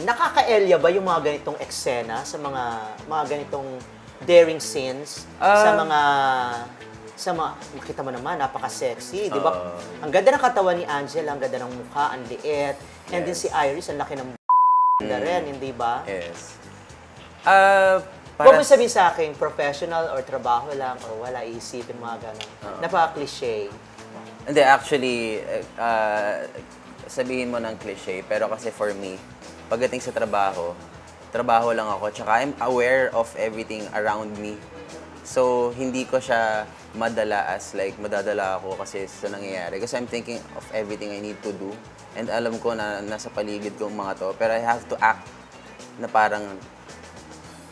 scene, nakakaelya ba yung mga ganitong eksena sa mga mga ganitong daring scenes sa Ah. mga sa mga makita mo naman napaka-sexy, 'di ba? Oo. Ang ganda ng katawan ni Angela, ang ganda ng mukha, ang liit. And Yes. si Iris, ang laki ng ganda rin, hindi ba? Yes. Ah, Huwag mo para sabihin sa akin, professional or trabaho lang or wala, iisipin mga gano'n. Napaka-cliche. Hindi, actually, eh, ah, sabihin mo ng cliche, pero kasi for me, pagdating sa trabaho, trabaho lang ako, tsaka I'm aware of everything around me. So, hindi ko siya madala as like, madadala ako kasi sa nangyayari. Kasi I'm thinking of everything I need to do. And alam ko na nasa paligid ko mga to, pero I have to act na parang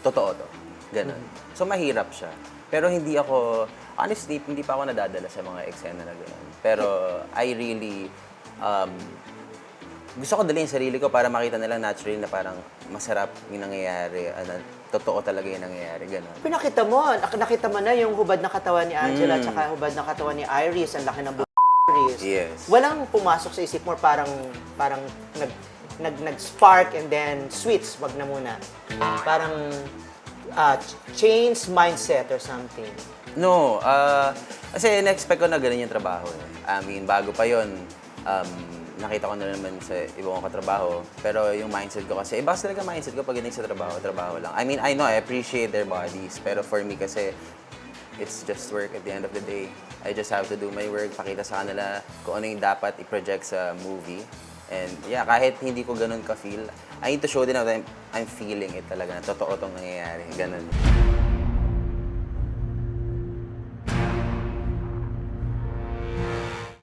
totoo to. Ganun. So, mahirap siya. Pero hindi ako, honestly, hindi pa ako nadadala sa mga eksena na ganun. Pero I really, um, gusto ko dalhin yung sarili ko para makita nila naturally na parang masarap yung nangyayari. Ano, totoo talaga yung nangyayari. Ganun. Pinakita mo, nak- nakita mo na yung hubad na katawan ni Angela Mm. tsaka hubad na katawan ni Iris, ang laki ng bu- Iris. Yes. Walang pumasok sa isip mo parang parang nag nag nag-spark and then switch, wag na muna. Parang ah, ch- change mindset or something. No, ah kasi na-expect ko na ganun yung trabaho. Eh. I mean, bago pa yon um, nakita ko na naman sa ibang kong katrabaho. Pero yung mindset ko kasi, iba kasi talaga mindset ko pagdating sa trabaho, trabaho lang. I mean, I know, I appreciate their bodies. Pero for me kasi, it's just work at the end of the day. I just have to do my work, pakita sa kanila kung ano yung dapat i-project sa movie. And yeah, kahit hindi ko ganun ka-feel, I need to show din na I'm, I'm feeling it talaga, totoo tong nangyayari. Ganun.